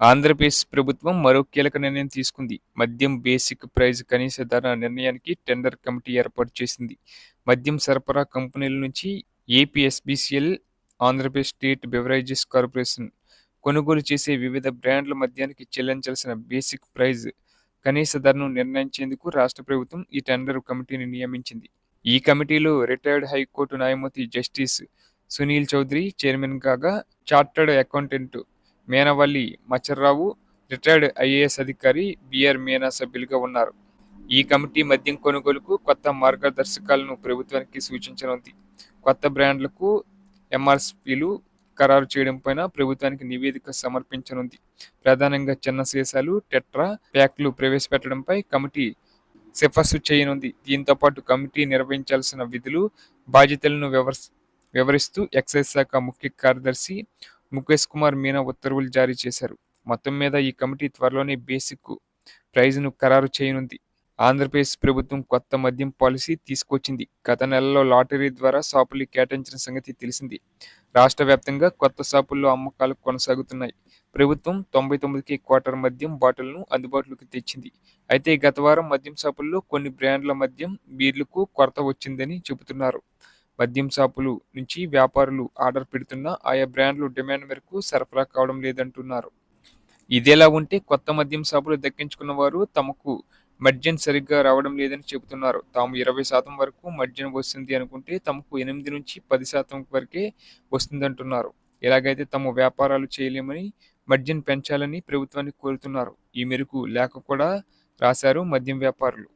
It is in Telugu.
ఆంధ్రప్రదేశ్ ప్రభుత్వం మరో కీలక నిర్ణయం తీసుకుంది. మద్యం బేసిక్ ప్రైజ్ కనీస ధర నిర్ణయానికి టెండర్ కమిటీ ఏర్పాటు చేసింది. మద్యం సరఫరా కంపెనీల నుంచి APSBCL Andhra Pradesh state beverages corporation కొనుగోలు చేసే వివిధ బ్రాండ్ల మద్యానికి చెల్లించాల్సిన బేసిక్ ప్రైజ్ కనీస ధరను నిర్ణయించేందుకు రాష్ట్ర ప్రభుత్వం ఈ టెండర్ కమిటీని నియమించింది. ఈ కమిటీలో రిటైర్డ్ హైకోర్టు న్యాయమూర్తి జస్టిస్ సునీల్ చౌదరి చైర్మన్ కాగా chartered accountant Menavalli Macharrao retired IAS అధికారి బిఆర్ మీనా సభ్యులుగా ఉన్నారు. ఈ కమిటీ మద్యం కొనుగోలుకు కొత్త మార్గదర్శకాలను ప్రభుత్వానికి సూచించనుంది. కొత్త బ్రాండ్లకు ఎంఆర్ఎస్పీలు ఖరారు చేయడం పైన ప్రభుత్వానికి నివేదిక సమర్పించనుంది. ప్రధానంగా చిన్న సీసాలు టెట్రా ప్యాక్లు ప్రవేశపెట్టడంపై కమిటీ సిఫార్సు చేయనుంది. దీంతో పాటు కమిటీ నిర్వహించాల్సిన విధులు బాధ్యతలను వివర వివరిస్తూ ఎక్సైజ్ శాఖ ముఖ్య కార్యదర్శి ముఖేష్ కుమార్ మీనా ఉత్తర్వులు జారీ చేశారు. మొత్తం మీద ఈ కమిటీ త్వరలోనే బేసిక్ ప్రైజ్ను ఖరారు చేయనుంది. ఆంధ్రప్రదేశ్ ప్రభుత్వం కొత్త మద్యం పాలసీ తీసుకొచ్చింది. గత నెలలో లాటరీ ద్వారా షాపులు కేటాయించిన సంగతి తెలిసింది. రాష్ట్ర వ్యాప్తంగా కొత్త షాపుల్లో అమ్మకాలు కొనసాగుతున్నాయి. ప్రభుత్వం తొంభై తొమ్మిదికి క్వార్టర్ మద్యం బాటిల్ను అందుబాటులోకి తెచ్చింది. అయితే గత వారం మద్యం షాపుల్లో కొన్ని బ్రాండ్ల మద్యం బీర్లకు కొరత వచ్చిందని చెబుతున్నారు. మద్యం షాపులు నుంచి వ్యాపారులు ఆర్డర్ పెడుతున్నా ఆయా బ్రాండ్లు డిమాండ్ మేరకు సరఫరా కావడం లేదంటున్నారు. ఇదేలా ఉంటే కొత్త మద్యం షాపులు దక్కించుకున్న వారు తమకు మద్యం సరిగ్గా రావడం లేదని చెబుతున్నారు. తాము ఇరవై శాతం వరకు మద్యం వస్తుంది అనుకుంటే తమకు ఎనిమిది నుంచి పది శాతం వరకే వస్తుందంటున్నారు. ఎలాగైతే తమ వ్యాపారాలు చేయలేమని మద్యం పెంచాలని ప్రభుత్వాన్ని కోరుతున్నారు. ఈ మేరకు లేఖ కూడా రాశారు మద్యం వ్యాపారులు.